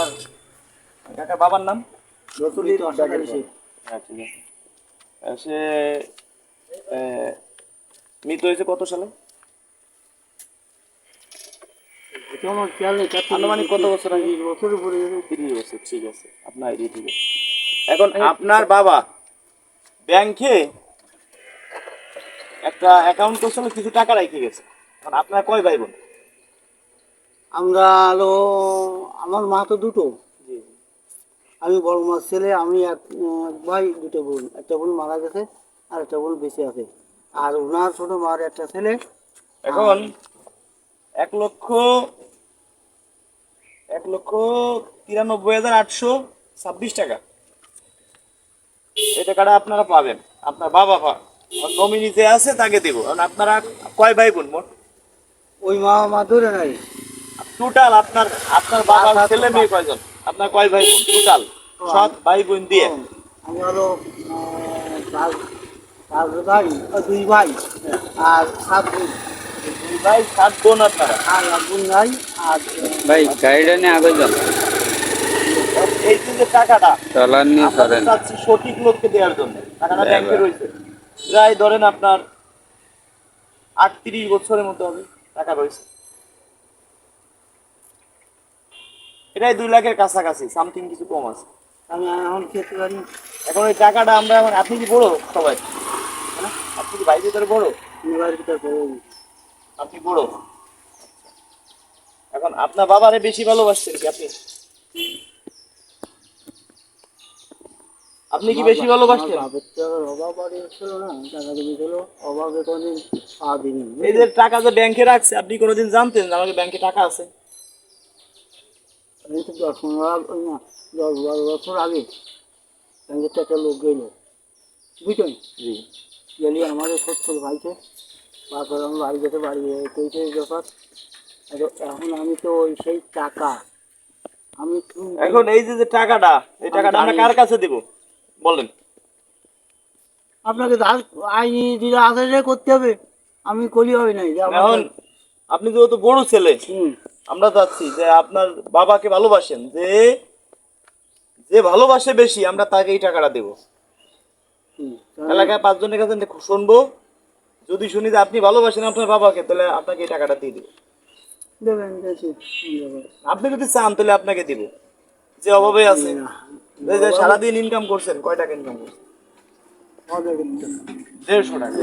আপনার কাকার বাবার নাম? হ্যাঁ ঠিক আছে। সে মৃত হয়েছে কত সালে? এটা খেয়াল নেই আনুমানিক কত বছর আগে? বছর উপরে তিরিশ বছর ঠিক আছে। আপনার আইডিয়া ঠিক আছে এখন আপনার বাবা ব্যাংকে একটা অ্যাকাউন্ট করছিল কিছু টাকা রেখে গেছে। এখন আপনার কয় ভাই বোন? আমরা আলো আমার মা তো দুটো। আমি বড় মার ছেলে আমি এক এক ভাই দুটো বোন। একটা বোন মারা গেছে আর একটা বোন বেঁচে আছে। আর ওনার ছোট মার একটা ছেলে। এখন এক লক্ষ এক লক্ষ তিরানব্বই হাজার আটশো ছাব্বিশ টাকা। এই টাকাটা আপনারা পাবেন। আপনার বাবা পা নমিনি যে আছে তাকে দেব। কারণ আপনারা কয় ভাই বোন মোট? ওই মা মা ধরে নাই। টোটাল আপনার আপনার বাবার ছেলে মেয়ে কয়জন? আপনার কয় ভাই বোন? টোটাল সব ভাই বোন দিয়ে? আমি হলো ভাই দুই ভাই আর সাত বোন। দুই ভাই সাত বোন আপনারা? আর এক বোন নাই আর ভাই গাড়িটা নিয়ে আগে যান। এই যে টাকাটা চালান নিয়ে সঠিক লোককে দেওয়ার জন্য। টাকাটা ব্যাংকে রয়েছে। প্রায় ধরেন আপনার আটত্রিশ বছরের মতো হবে টাকা রয়েছে। এটাই দুই লাখের কাছাকাছি সামথিং কিছু কম আছে। আমি এখন খেতে পারি। এখন ওই টাকাটা আমরা এখন আপনি কি বড় সবাই? হ্যাঁ? আপনি কি ভাই ভিতরে বড়? মোবাইল ভিতরে করে আপনি বড়? এখন আপনার বাবারে বেশি ভালোবাসছেন কি আপনি? আপনি কি বেশি ভালোবাসছেন? বাপের টাকার অভাব বাড়ি ছিল না টাকা যে ব্যাংকে রাখছে আপনি কোনোদিন জানতেন আমাকে ব্যাংকে টাকা আছে? আমি দশ পনেরো না দশ বারো বছর আগে ব্যাংকের একটা লোক গেলো। বুঝলেন? জি। গেলি আমাদের ভাইকে। তারপর আমি বাড়ি যেতে বাড়ি ব্যাপার। এখন- এখন আমি তো ওই সেই টাকা। আমি এখন এই যে যে টাকাটা এই টাকাটা আমরা কার কাছে দেব? বলেন। আপনাকে আইনি যেটা আছে করতে হবে। আমি করি হবে নাই। এখন আপনি যেহেতু বড় ছেলে হুম। আমরা চাচ্ছি যে আপনার বাবাকে ভালোবাসেন যে যে ভালোবাসে বেশি আমরা তাকে এই টাকাটা দেব। এলাকায় পাঁচজনের কাছে শুনব যদি শুনি যে আপনি ভালোবাসেন আপনার বাবাকে তাহলে আপনাকে এই টাকাটা দিয়ে দিব। আপনি যদি চান তাহলে আপনাকে দিব। যে অভাবে আছে সারাদিন ইনকাম করছেন কয় টাকা ইনকাম করছেন? দেড়শো টাকা।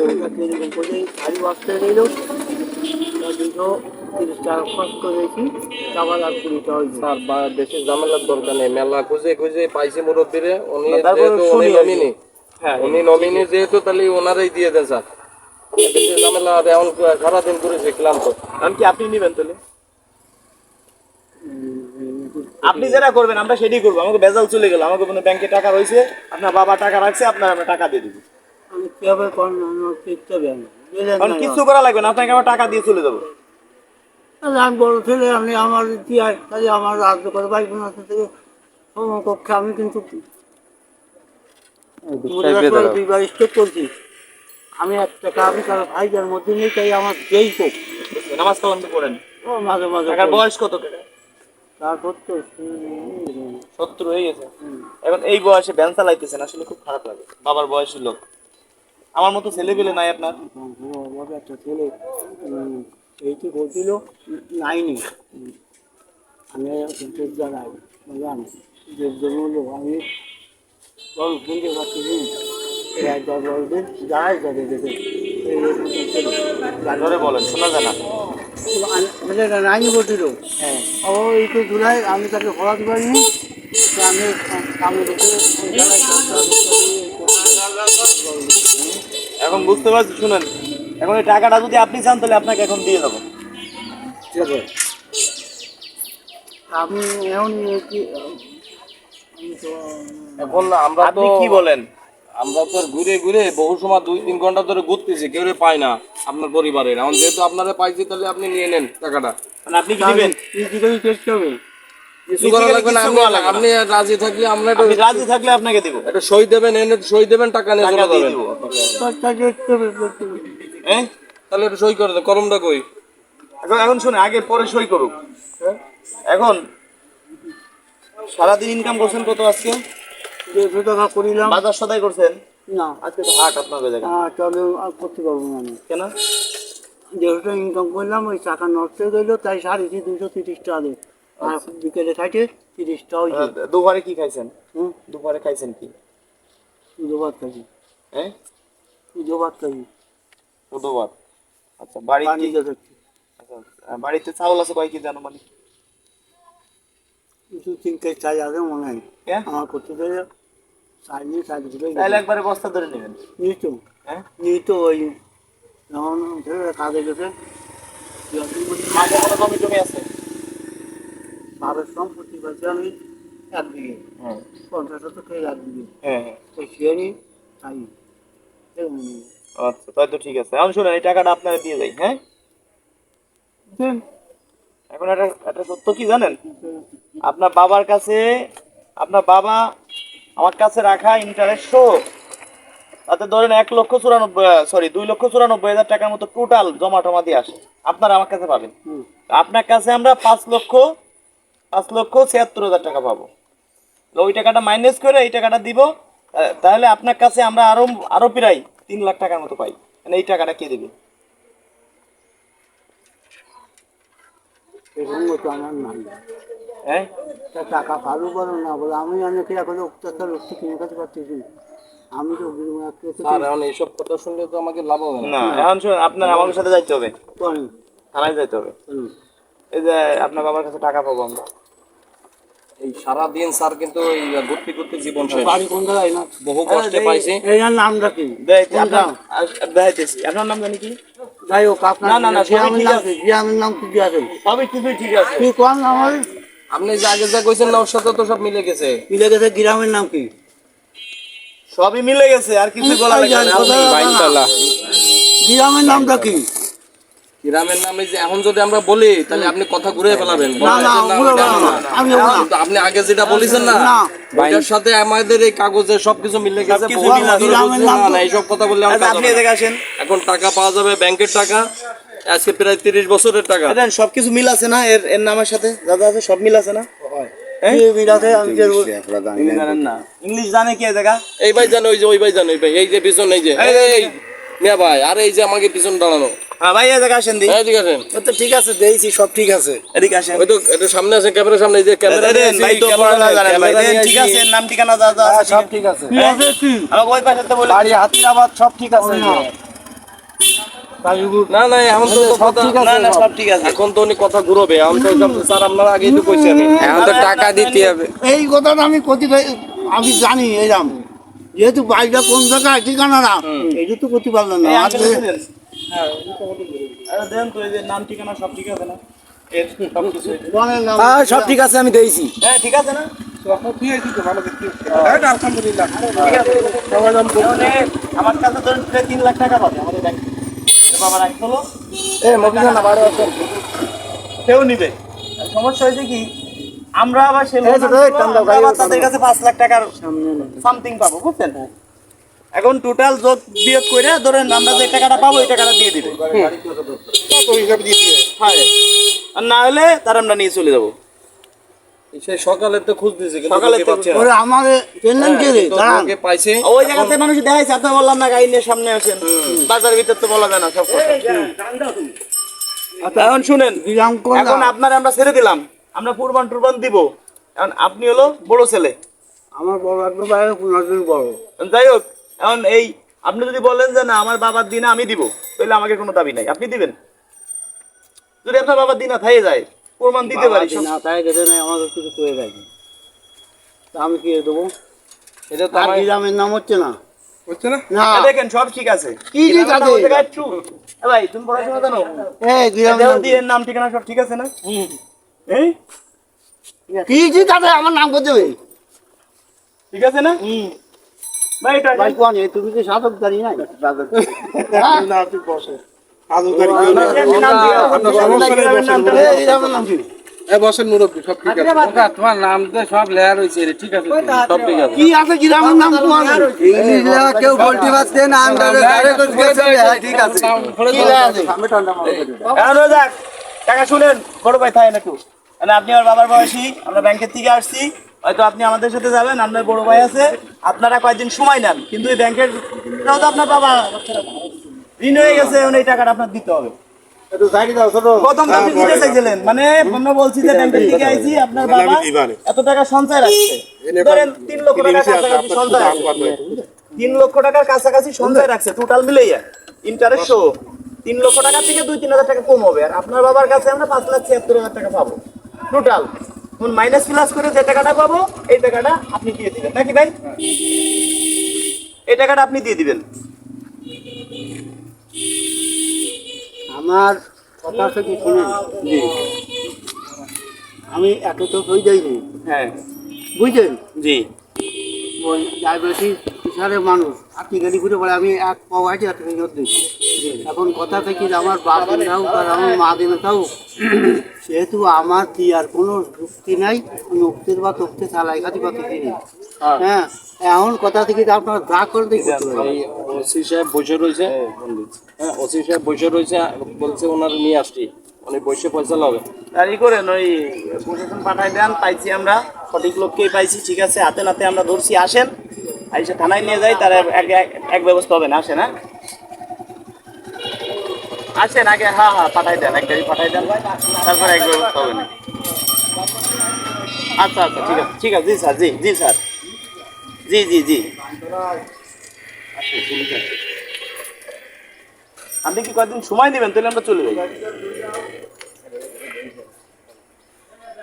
এইটা কীরকম করে গাড়ি বাঁচতে গেল দুশো তিরিশ টাকা খরচ করেছি আবার আর কুড়িটা হয়েছে স্যার বা বেশি ঝামেলার দরকার নেই মেলা খুঁজে খুঁজে পাইছি মুরব্বীরে। উনি যেহেতু উনি নমিনি হ্যাঁ উনি নমিনি যেহেতু তাহলে ওনারাই দিয়ে দেন স্যার। বেশি ঝামেলা এখন সারাদিন করেছে ক্লান্ত। কি আপনি নিবেন তাহলে? আপনি যেটা করবেন আমরা সেটাই করব। আমাকে বেজাল চলে গেল আমাকে কোনো ব্যাংকে টাকা রয়েছে আপনার বাবা টাকা রাখছে আপনার আমরা টাকা দিয়ে দিব। কীভাবে? কিছু করা লাগবে না আপনাকে আমার টাকা দিয়ে চলে যাব। আমি বড় ছেলে আমি আমার কি হয় তাহলে আমার রাজ্য করে ভাই বোন আছে থেকে কক্ষে আমি কিন্তু করছি আমি এক টাকা আমি কারও ভাইদের মধ্যে নেই তাই আমার যেই হোক। নামাজ কালাম তো করেন ও মাঝে মাঝে বয়স কত তারপর তো সত্তর হয়ে গেছে। এখন এই বয়সে ভ্যান চালাইতেছেন আসলে খুব খারাপ লাগে। বাবার বয়সের লোক। আমার মতো ছেলে পেলে নাই আপনার? একটা ছেলে এইটি বলছিল নাইনি আমি জানি যে জন্য আমি শুনতে পাচ্ছি যাবে দেখে ধরে বলেন শোনা যায় না নাইনি বলছিল হ্যাঁ ও এই তো জুলাই আমি তাকে পড়াতে পারিনি আমি দেখে এখন বুঝতে পারছি শুনেন এখন এই টাকাটা যদি আপনি চান তাহলে আপনাকে এখন দিয়ে দেবো। ঠিক আছে? আপনি এখন কি এখন আমরা তো আপনি কি বলেন? আমরা তো ঘুরে ঘুরে বহু সময় দুই তিন ঘণ্টা ধরে ঘুরতেছি কেউ পাই না আপনার পরিবারের। এখন যেহেতু আপনারা পাইছি তাহলে আপনি নিয়ে নেন টাকাটা। মানে আপনি কি দিবেন? টেস্ট হবে কিছু করা লাগবে না আপনি করা লাগবে না। আপনি রাজি থাকলে আমরা রাজি থাকলে আপনাকে দিব। একটা সই দেবেন এনে সই দেবেন টাকা নিয়ে টাকা চলে যাবেন। হ্যাঁ? তাহলে একটা সই করে দেন করমটা কই? এখন এখন শুনে আগে পরে সই করুক। এখন সারাদিন ইনকাম করছেন কত আজকে? দেড়শো টাকা করিলাম বাজার সদাই করছেন? না। আজকে তো হাট আপনার জায়গা আহ, তবে আর করতে পারব না আমি। কেন? দেড়শো টাকা ইনকাম করলাম ওই টাকা নষ্ট হয়ে গেলো তাই সাড়েছি দুশো তিরিশ টাকা দেয়। আর বিকেলে খাইছে তিরিশ টাকা দুপুরে কি খাইছেন? হুম? দুপুরে খাইছেন কি? ভাত খাইছি। হ্যাঁ? ভাত খাইছি। দুবার আচ্ছা পানি আচ্ছা, আহ, বাড়িতে চাউল আছে কয় কি জানো মানে দু তিন কেজি চাই আছে মনে হয়? আমার করতে গেলে চাই নিয়ে চাই দিলে তাহলে একবারে বস্তা ধরে নেবেন। নিত। হ্যাঁ? নিত ওই যখন কাজে গেছে। জমি টমি আছে? বারোর সম্পত্তি পাচ্ছি আমি এক বিঘে। হ্যাঁ। পঞ্চাশ শতক এক বিঘে। হ্যাঁ হ্যাঁ। ওই সে নিয়ে। আচ্ছা তাই তো ঠিক আছে। এখন শুনেন এই টাকাটা আপনারা দিয়ে যাই হ্যাঁ? এখন একটা একটা সত্য কি জানেন? আপনার বাবার কাছে আপনার বাবা আমার কাছে রাখা ইন্টারেস্ট সহ তাতে ধরেন এক লক্ষ চুরানব্বই সরি দুই লক্ষ চুরানব্বই হাজার টাকার মতো টোটাল জমা টমা দিয়ে আসে। আপনারা আমার কাছে পাবেন। আপনার কাছে আমরা পাঁচ লক্ষ পাঁচ লক্ষ ছিয়াত্তর হাজার টাকা পাবো। ওই টাকাটা মাইনাস করে এই টাকাটা দিব। তাহলে আপনার কাছে আমরা আরও আরও প্রায় তিন লাখ টাকার মতো পাই। মানে এই টাকাটা কে দেবে? হ্যাঁ? টাকা পারু বলো না বলে। আমি অত্যাচার কিনে পারতেছি তো স্যার এখন এইসব কথা শুনলে তো আমাকে লাভ হবে না। এখন শুনুন আপনার আমার সাথে যাইতে হবে। করেন থানায় যাইতে হবে। এই যে আপনার বাবার কাছে টাকা পাবো আমরা। এই সারা দিন স্যার কিন্তু এই ঘুরতে ঘুরতে জীবন শেষ। বাড়ি কোন জায়গায়? না। বহু কষ্টে পাইছি। এই নামটা কি দেখাইতে- কোনটা? আপনার- আ- দেখাইতেছি আপনার নাম জানি কি? যাই হোক আপনার না, না, না, সবই ঠিক আছে। কি নাম কি কি আছে। সবই কিছুই ঠিক আছে। কি কোন আমার আপনি যে আগে যা কইছেন না ওর সাথে তো সব মিলে গেছে। মিলে গেছে গ্রামের নাম কি? সবই মিলে গেছে আর কিছু বলা লাগে না। গ্রামের নামটা কি? গ্রামের নামে যে এখন যদি আমরা বলি তাহলে আপনি কথা ঘুরে ফেলাবেন আপনি আগে যেটা বলেছেন না। ওইটার সাথে আমাদের এই কাগজে সবকিছু মিলে গেছে এইসব কথা বললে আচ্ছা, আপনি আসেন এখন টাকা পাওয়া যাবে ব্যাংকের টাকা আজকে প্রায় তিরিশ বছরের টাকা সবকিছু মিল আছে না এর এর নামের সাথে যা যা আছে সব মিল আছে না ইংলিশ জানেন না ইংলিশ জানে কি এই এই ভাই জানো ওই যে ওই ভাই জানো ওই ভাই এই যে পিছন এই যে এই ভাই আর এই যে আমাকে পিছন দাঁড়ানো হ্যাঁ ভাই এই আসেন দি। এই ঠিক আছেন তো ঠিক আছে সব ঠিক আছে। এদিকে আসেন। ওই তো এটা সামনে আছে ক্যামেরার সামনে এই যে ক্যামেরা দেন, ভাই তো পড়াশোনা জানেন ভাই দেন, ঠিক আছে নাম ঠিকানা যা যা সব ঠিক আছে। কি আছে। কি আমাকে ওই পাশে বলে বাড়ি হাতিরাবাদ সব ঠিক আছে। না না এখন তো কথা না না সব। ঠিক আছে। এখন তো উনি কথা ঘুরবে আমি তো স্যার আপনারা আগেই তো কইছি আমি এখন তো টাকা দিতে হবে। এই কথাটা আমি আমি জানি এরম যেহেতু বাড়িটা কোন জায়গায় ঠিকানা না। এইটা তো করতে পারলাম না হ্যাঁ, দেন তো এই যে নাম ঠিকানা সব ঠিক আছে না? সব কিছু বলেন না। হ্যাঁ সব ঠিক আছে আমি দিয়েছি হ্যাঁ ঠিক আছে না? আমার কাছে ধরুন তিন লাখ টাকা পাবে আমাদের ব্যাংকে হলো। এ নিবে। সমস্যা হয়েছে কি আমরা আবার সে তাদের কাছে পাঁচ লাখ টাকার সামথিং পাবো বুঝছেন? এখন টোটাল যোগ বিয়োগ করে ধরেন আমরা যে টাকাটা পাবো ওই টাকাটা দিয়ে দিবে। হ্যাঁ। আর না হলে তার আমরা নিয়ে চলে যাব। সেই সকালে তো খুঁজ সকালে সকালে তো- পাচ্ছি না। ওরে আমার চেনলেন কে রে? দাঁড়ান। ওকে ওই জায়গাতে মানুষ দেখাইছে আপনি বললাম না গাড়ি নিয়ে সামনে আসেন। বাজারের ভিতর তো বলা যায় না সব কথা। আচ্ছা, এখন শুনেন। এখন আপনার আমরা ছেড়ে দিলাম। আমরা কুরবান টুরবান দিব। এখন আপনি হলো বড় ছেলে। আমার বড় একদম বাইরে বড়। যাই হোক এখন এই আপনি যদি বলেন যে না আমার বাবার দিনে আমি দিব তাহলে আমাকে কোনো দাবি নাই। আপনি দিবেন। যদি আপনার বাবার দিনা থাই যায়। প্রমাণ দিতে পারি না তাই গেছে না কিছু করে তা আমি কি দেবো? এটা তো আর আমার গ্রামের নাম হচ্ছে না। হচ্ছে না? না। দেখেন সব ঠিক আছে। কি ঠিক নাম আছে? ভাই তুমি পড়াশোনা জানো? এই নাম ঠিকানা সব ঠিক আছে না? এই কি ঠিক আছে? আমার নাম করতে হবে। ঠিক আছে না? তুমি কি সাধক দাঁড়িয়ে নাই না তুই বসে এই গ্রামের নাম কি তোমার নাম তো সব লেয়ার হয়েছে ঠিক আছে সব ঠিক আছে কি আছে গ্রামের নাম তোমার ইংলিশ লেয়ার কেউ বলতে পারছে না আন্ডারে ডাইরেক্ট গেছে ঠিক আছে কি আছে এখন টাকা শুনেন বড় ভাই থাকেন একটু মানে আপনি আমার বাবার বয়সী আমরা ব্যাংকের থেকে আসছি হয়তো আপনি আমাদের সাথে যাবেন আপনার বড় ভাই আছে আপনারা কয়েকদিন সময় নেন কিন্তু এই ব্যাংকের তো আপনার বাবা ঋণ হয়ে গেছে এই টাকাটা আপনার দিতে হবে। চাইছিলেন মানে আমরা বলছি যে ব্যাংকের থেকে আইছি আপনার বাবা এত টাকা সঞ্চয় রাখছে। ধরেন তিন লক্ষ টাকা সঞ্চয় রাখছে। তিন লক্ষ টাকার কাছাকাছি সঞ্চয় রাখছে টোটাল মিলেই ইন্টারেস্ট সহ তিন লক্ষ টাকা থেকে দুই তিন হাজার টাকা কম হবে। আর আপনার বাবার কাছে আমরা পাঁচ লাখ ছিয়াত্তর হাজার টাকা পাবো টোটাল এখন মাইনাস প্লাস করে যে টাকাটা পাবো এই টাকাটা আপনি দিয়ে দিবেন। নাকি ভাই? এই টাকাটা আপনি দিয়ে দিবেন। আমার কথা থেকে শুনুন। আমি এত তো হয়ে যাইনি হ্যাঁ। বুঝলেন? জি। ওই ডায়াবেটিস মানুষ। আপনি গেলি ঘুরে বলে আমি এক পাও আছে ফেরত দিই এখন কথা থেকে আমার বাপ দিন থাকুক আর আমার মা দিন থাকুক সেহেতু আমার কি আর কোনো যুক্তি নাই মুক্তির বা তক্তে চালাই খাতি বা কিছু নেই। হ্যাঁ। এখন কথা থেকে যে আপনার যা করে ওসি সাহেব বসে রয়েছে। হ্যাঁ ওসি সাহেব বসে রয়েছে বলছে ওনার নিয়ে আসছি। উনি বসে পয়সা আর ই করেন ওই প্রশাসন পাঠাই দেন পাইছি আমরা। সঠিক লোককেই পাইছি ঠিক আছে। হাতে নাতে আমরা ধরছি আসেন। আইসে থানায় নিয়ে যাই তার এক এক- এক ব্যবস্থা হবে না আসেন হ্যাঁ আসেন আগে হ্যাঁ হ্যাঁ পাঠাই দেন এক গাড়ি পাঠাই দেন। তারপর এক ব্যবস্থা হবে না। আচ্ছা আচ্ছা ঠিক আছে ঠিক আছে জি স্যার জি জি স্যার। জি জি জি। আপনি কি কয়েকদিন সময় দিবেন তাহলে আমরা চলে যাই।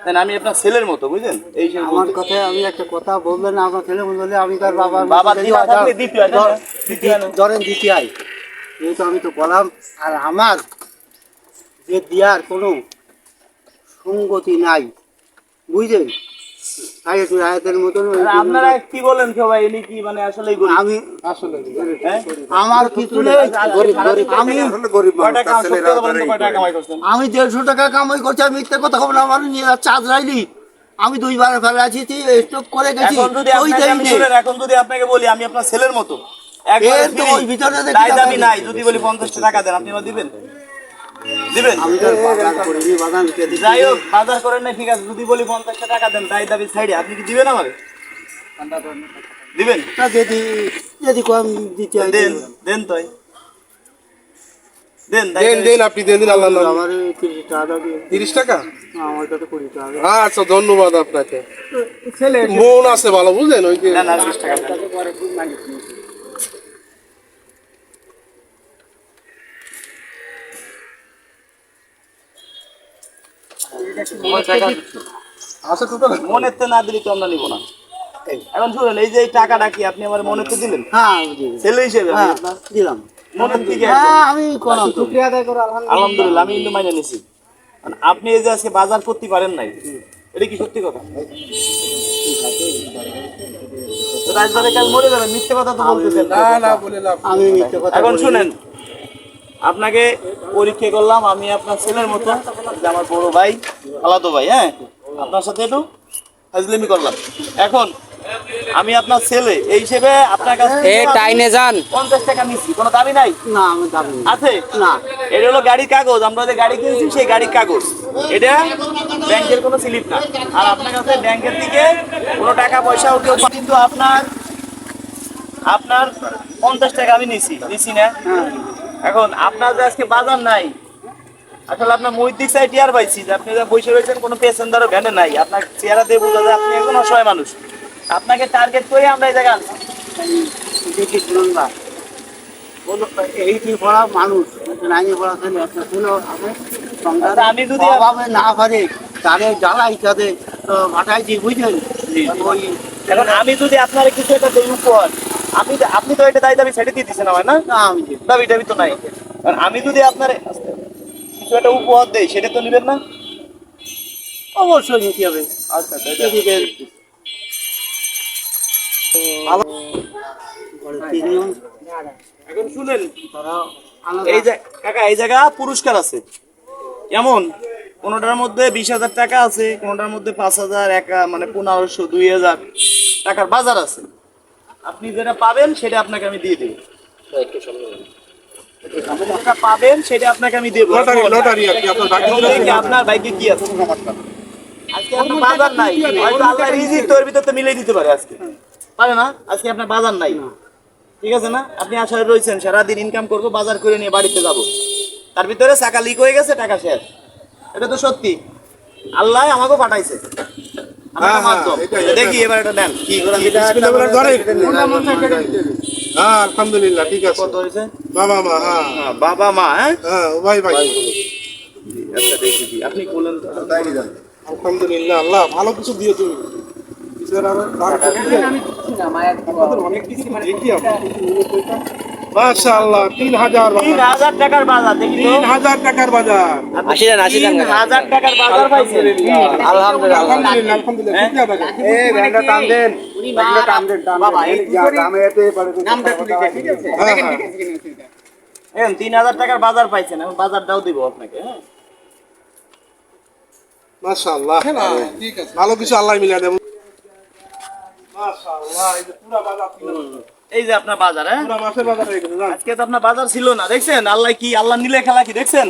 দেন আমি আপনার ছেলের মতো বুঝলেন? এই আমার কথা আমি একটা কথা বললেন আমার ছেলে বললে আমি তার বাবার বাবা দ্বিতীয় হয়? দ্বিতীয় ধরেন দ্বিতীয় যেহেতু আমি তো বললাম আর আমার যে দেওয়ার কোনো সঙ্গতি নাই বুঝলেন? তাই একটু রায়তের মতন ওই আর আপনারা কি বলেন সবাই? ইনি কি মানে আমি হ্যাঁ? আমার কিছু নেই। আমি দেড়শো টাকা কামাই করছি আমি মিথ্যে কথা বলব না আমার নিয়ে চার্জ রাইলি। আমি দুইবার ফেলে আছি স্টক করে গেছি। এখন যদি আপনাকে বলি আমি আপনার ছেলের মতো। টাকা নাই যদি বলি পঞ্চাশটা টাকা দেন আপনি আমার দিবেন? দিবেন? যাই হোক বাজার করেন না ঠিক আছে। যদি বলি পঞ্চাশটা টাকা দেন দায় দাবি সাইডে আপনি কি দিবেন আমাকে? দিবেন? তা যদি যদি কম দিতে দেন দেন তো। দেন দায় দেন দেন আপনি দেন দিন আল্লাহ আমার তিরিশ টাকা তিরিশ টাকা? আমার কাছে কুড়ি টাকা আচ্ছা ধন্যবাদ আপনাকে। ছেলে মন আছে ভালো বুঝলেন? ওই যে টাকা দেন। আছে টোটাল মনের তো না দিলে তো আমরা নিব না। এখন শুনেন এই যে এই টাকাটা কি আপনি আমার মনে তো দিলেন? হ্যাঁ ছেলে হিসেবে আমি হ্যাঁ দিলাম। মনের থেকে হ্যাঁ আমি শুক্রিয়া আদায় করো আলহামদুলিল্লাহ আমি কিন্তু মাইনে নিছি। মানে আপনি এই যে আজকে বাজার করতে পারেন নাই এটা কি সত্যি কথা? কাল মরে মিথ্যে কথা তো বলতেছেন। না না বলে লাভ আমি মিথ্যে কথা এখন শুনেন আপনাকে পরীক্ষা করলাম আমি আপনার ছেলের মতো যে আমার বড় ভাই। আলাদা ভাই হ্যাঁ? আপনার সাথে একটু ফাজলিমি করলাম। এখন আমি আপনার ছেলে এই হিসেবে আপনার কাছে এ টাইনে যান। পঞ্চাশ টাকা নিচ্ছি কোনো দাবি নাই? না আমি দাবি না। আছে? না। এটা হলো গাড়ির কাগজ আমরা যে গাড়ি কিনছি সেই গাড়ির কাগজ। এটা ব্যাংকের কোনো স্লিপ না। আর আপনার কাছে ব্যাংকের থেকে কোনো টাকা পয়সাও কেউ কিন্তু আপনার আপনার পঞ্চাশ টাকা আমি নিছি নিছি না। এখন আপনার যে আজকে বাজার নাই আসলে আপনার মৈত্রিক সাইড টিয়ার পাইছি যে আপনি যা বসে রয়েছেন কোনো পেসেন্জারও ভ্যানে নাই। আপনার চেহারা দিয়ে বোঝা যায় আপনি একজন অসহায় মানুষ। আপনাকে টার্গেট করে আমরা এই জায়গায় আনছি। দেখি শুনুন না এইটি পড়া মানুষ নাইনি পড়া ছেলে একটা ছিল আমি সংসারে আচ্ছা, আমি যদি- অভাবে না পারে তারে জ্বালাই তাদের মাথায় বুঝলেন ওই এখন আমি যদি আপনার কিছু একটা দেই উপহার আপনি আপনি তো এটা দায় দাবি ছেড়ে দিয়ে দিচ্ছেন আমার না? না আমি দাবি দাবি তো নাই। কারণ আমি যদি আপনার কিছু একটা উপহার দেই সেটা তো নেবেন না? অবশ্যই নিতে হবে। আচ্ছা এখন শুনেন এই যে কাকা এই জায়গা পুরস্কার আছে। কেমন কোনোটার মধ্যে বিশ হাজার টাকা আছে কোনোটার মধ্যে পাঁচ হাজার একা মানে পনেরোশো দুই হাজার টাকার বাজার আছে। আপনি যেটা পাবেন সেটা আপনাকে আমি দিয়ে দেবো। যেটা পাবেন সেটা আপনাকে আমি দেবো। লটারি আপনার বাইকে কি আছে। আজকে আপনার বাজার নাই। হয়তো আল্লাহ রিজিক তোর ভিতর তো মিলিয়ে দিতে পারে আজকে। পারে না? আজকে আপনার বাজার নাই। ঠিক আছে না? আপনি আশায় রয়েছেন সারাদিন ইনকাম করব বাজার করে নিয়ে বাড়িতে যাব। তার ভিতরে চাকা লিক হয়ে গেছে টাকা শেষ। এটা তো সত্যি। আল্লাহ আমাকে পাঠাইছে। হ্যাঁ, হ্যাঁ। দেখি এবার এটা নেন। কি। হ্যাঁ আলহামদুলিল্লাহ ঠিক আছে। কত হয়েছে? বাবা মা হ্যাঁ। হ্যাঁ, বাবা মা হ্যাঁ? হ্যাঁ ভাই ভাই। আচ্ছা দেখি আপনি বলেন তো। তাই যান। আলহামদুলিল্লাহ আল্লাহ ভালো কিছু দিয়ে। তুমি অনেক কিছু দেখি আমরা। মাশাআল্লাহ তিন হাজার তিন বাজার। হাজার টাকার বাজার দেখি তো। তিন হাজার টাকার বাজার। আশি দেন আশি দেন। হাজার টাকার বাজার পাইছেন। আলহামদুলিল্লাহ আলহামদুলিল্লাহ। শুকরিয়া আদা করি। এই ব্যাংকটা টান দেন। ব্যাংকটা টান দেন বাবা, এই এই দামে এতে পারে নামটা তুলি ঠিক আছে? হ্যাঁ হ্যাঁ। এখন তিন হাজার টাকার বাজার পাইছেন এখন বাজারটাও দিব আপনাকে হ্যাঁ? মাশাআল্লাহ। ঠিক আছে। ভালো কিছু আল্লাহ মিলিয়ে দেব। মাশাআল্লাহ এই যে পুরা বাজার। এই যে আপনার বাজার হ্যাঁ? পুরা বাজার হয়ে গেছে আজকে তো আপনার বাজার ছিল না দেখছেন? আল্লাহ কি আল্লাহ নিলে খেলা কি দেখছেন?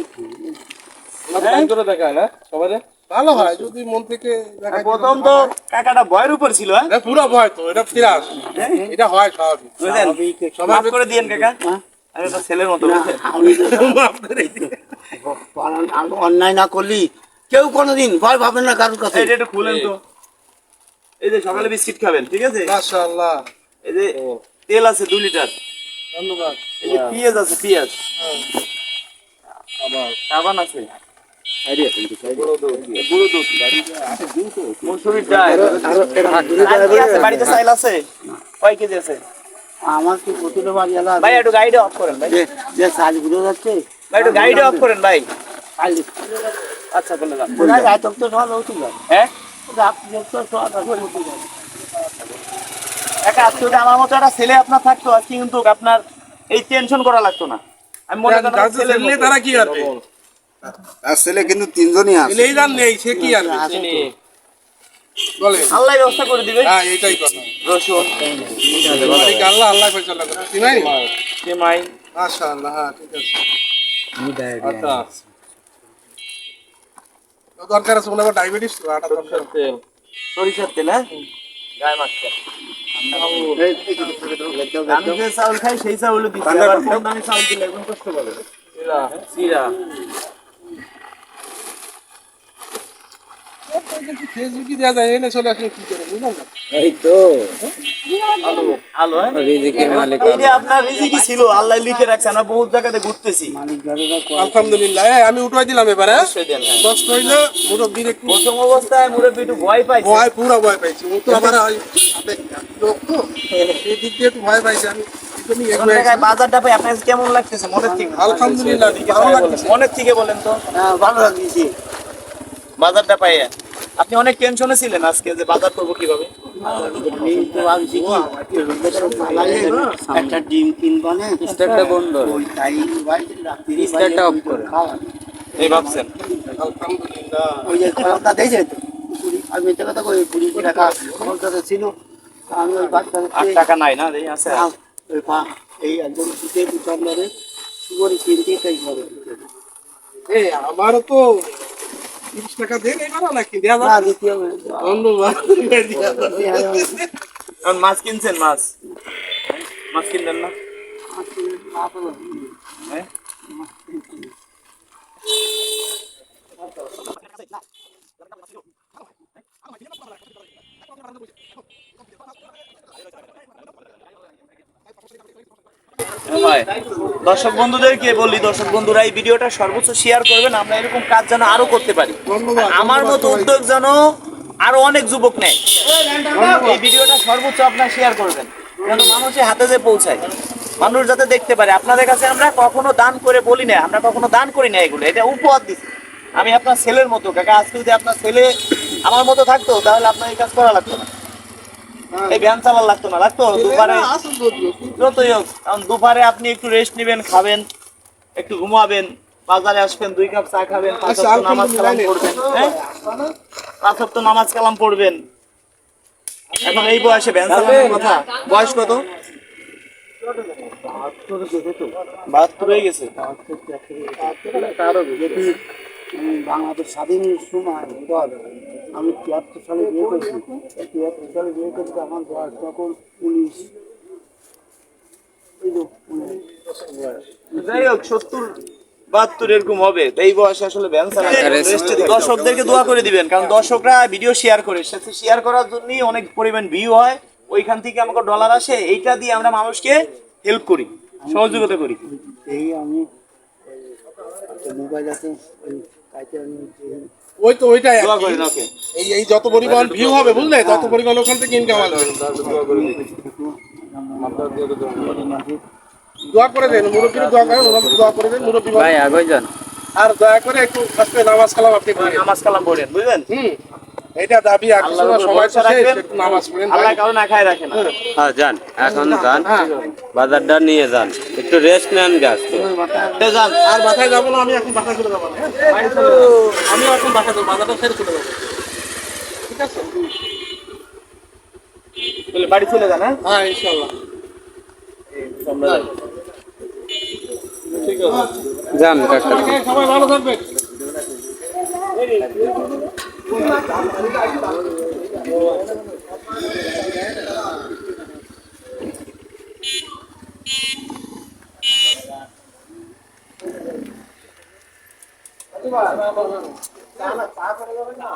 না সবাই ভালো হয়। যদি মন থেকে প্রথম তো কাকাটা ভয়ের উপর ছিল হ্যাঁ? পুরো ভয় তো এটা ফিরাস। এটা হয় স্বাভাবিক। বুঝলেন? করে দিয়েন কাকা। আমি তো ছেলের মতো? অন্যায় না করলি কেউ কোনোদিন ভয় ভাবে না কারোর কাছে। এটা একটু খুলেন তো। এই যে সকালে বিস্কিট খাবেন ঠিক আছে? মাশাআল্লাহ। এই যে তেল আছে দু লিটার। ধন্যবাদ। এই যে পেঁয়াজ আছে পেঁয়াজ। সাবান আছে। গুঁড়ো দুধ। মসুরির ডাল। চাল কি আছে? বাড়িতে চাইল আছে? কয় কেজি আমার কি বাড়ি ভাই একটু গাড়িটা অফ করেন ভাই। যে যাচ্ছে ভাই একটু গাড়িটা অফ করেন ভাই। আচ্ছা বলে হ্যাঁ? আজকে আমার মতো একটা ছেলে আপনার থাকতো আজকে কিন্তু আপনার এই টেনশন করা লাগতো না। আমি মনে মতো। তারা কি আর? আর ছেলে কিন্তু তিনজনই আছে। ছেলেই জান নেই সে কি আর? বলে। আল্লাহ ব্যবস্থা করে দিবে। হ্যাঁ এটাই কথা। রসুন। আল্লাহ আল্লাহ ফয়সালা করে সিমাই? সেমাই। মাশাআল্লাহ হ্যাঁ ঠিক আছে। আচ্ছা। দরকার আছে মনে হয় ডায়াবেটিস তো আটা দরকার। সরিষার তেল হ্যাঁ আমি যে চাউল খাই সেই চাউল দিচ্ছি। আবার কম দামি চাউল দিলে একদম কষ্ট পাবে ফেসবুকে দেওয়া যায় এনে চলে আসলে কি করে বুঝলাম না এই তো আলো হ্যাঁ মালিক আপনার রিজিকি ছিল আল্লাহ লিখে রাখছে আমরা বহুত জায়গাতে ঘুরতেছি। আলহামদুলিল্লাহ এই আমি উঠাই দিলাম এবারে হ্যাঁ। কষ্ট হইলে মুরব্বীর প্রথম অবস্থায় মুরব্বী একটু ভয় পাইছে। ভয় পুরো ভয় পাইছি। ও তো আবার লোক তো এই দিক দিয়ে একটু ভয় পাইছি আমি বাজারটা পাই আপনার কেমন লাগতেছে? মনের থেকে আলহামদুলিল্লাহ ভালো লাগতেছে। মনের থেকে বলেন তো। হ্যাঁ ভালো লাগছে বাজারটা পাইয়া। আপনি অনেক টেনশনে ছিলেন আজকে যে বাজার করব কীভাবে? আমি তো ভাবছি কি একটা ডিম কিনবো না স্টারটা বন্ধ। ওই তাই ভাই রাত্রি স্টারটা অফ করে। এই ভাবছেন? ওই যে খরচটা দিয়েছে কুড়ি আমি মিথ্যে কথা কই কুড়ি টাকা আমার কাছে ছিল আমি ওই আট টাকা নাই না? এই আছে? ওই পা এই একদম শীতে বিচারলে সুগরি কিনতে তাই ঘরে। এই আমারও তো তিরিশ টাকা দেন এবার নাকি? দেওয়া যাবে। দ্বিতীয় ধন্যবাদ এখন মাছ কিনছেন মাছ? মাছ কিনলেন না? হ্যাঁ? ভাই, দর্শক বন্ধুদেরকে বলি দর্শক বন্ধুরা এই ভিডিওটা সর্বোচ্চ শেয়ার করবেন আমরা এরকম কাজ যেন আরও করতে পারি। আমার মতো উদ্যোগ যেন আরও অনেক যুবক নেয়। এই ভিডিওটা সর্বোচ্চ আপনার শেয়ার করবেন যেন মানুষের হাতে যে পৌঁছায়। মানুষ যাতে দেখতে পারে আপনাদের কাছে আমরা কখনো দান করে বলি না আমরা কখনো দান করি না এগুলো এটা উপহার দিচ্ছি আমি আপনার ছেলের মতো কাকা আজকে যদি আপনার ছেলে আমার মতো থাকতো তাহলে আপনার এই কাজ করা লাগতো না। এই ভ্যান চালা লাগতো না লাগতো? দুপারে যতই হোক কারণ দুপারে আপনি একটু রেস্ট নেবেন খাবেন একটু ঘুমাবেন বাজারে আসবেন দুই কাপ চা খাবেন পাঁচ আচ্ছা, নামাজ কালাম পড়বেন হ্যাঁ? পাঁচ নামাজ কালাম পড়বেন। এখন এই বয়সে ভ্যান চালানোর কথা। বয়স কত? বাহাত্তর হয়ে গেছে বাংলাদেশ স্বাধীনের সময় পর আমি তিয়াত্তর সালে বিয়ে করেছি। তিয়াত্তর সালে বিয়ে করতে আমার বয়স তখন উনিশ। বয়স। যাই হোক সত্তর বাহাত্তর এরকম হবে। এই বয়সে আসলে দর্শকদেরকে দোয়া করে দিবেন কারণ দর্শকরা ভিডিও শেয়ার করে। সাথে শেয়ার করার জন্যই অনেক পরিমাণ ভিউ হয়। ওইখান থেকে আমাকে ডলার আসে। এইটা দিয়ে আমরা মানুষকে হেল্প করি সহযোগিতা করি। এই আমি মোবাইল আছে ওই তো ওইটাই এই এই যত পরিমাণ ভিউ হবে বুঝলে? তত পরিমাণ ওখান থেকে ইনকাম আসবে দোয়া করে দেন মুরব্বীর দোয়া করেন ওনাদের দোয়া করে দেন মুরব্বী ভাই আগে যান আর দয়া করে একটু আজকে নামাজ কালাম আপনি নামাজ কালাম পড়েন বুঝলেন? হুম। এটা দাবি সবাই। নামাজ পড়েন। আল্লাহ কারও না খায় রাখে না। হ্যাঁ যান এখন যান। বাজারটা নিয়ে যান। একটু রেস্ট নেন গাছ যান আর বাসায় যাব না আমি এখন বাসায় চলে যাব না, হ্যাঁ? আমি এখন বাসায় যাব বাজারটা ছেড়ে চলে যাব। ঠিক আছে? বাড়ি চলে যান হ্যাঁ? হ্যাঁ ইনশাল্লাহ আমরা যাই। যান Okay, সবাই ভালো থাকবেন। না?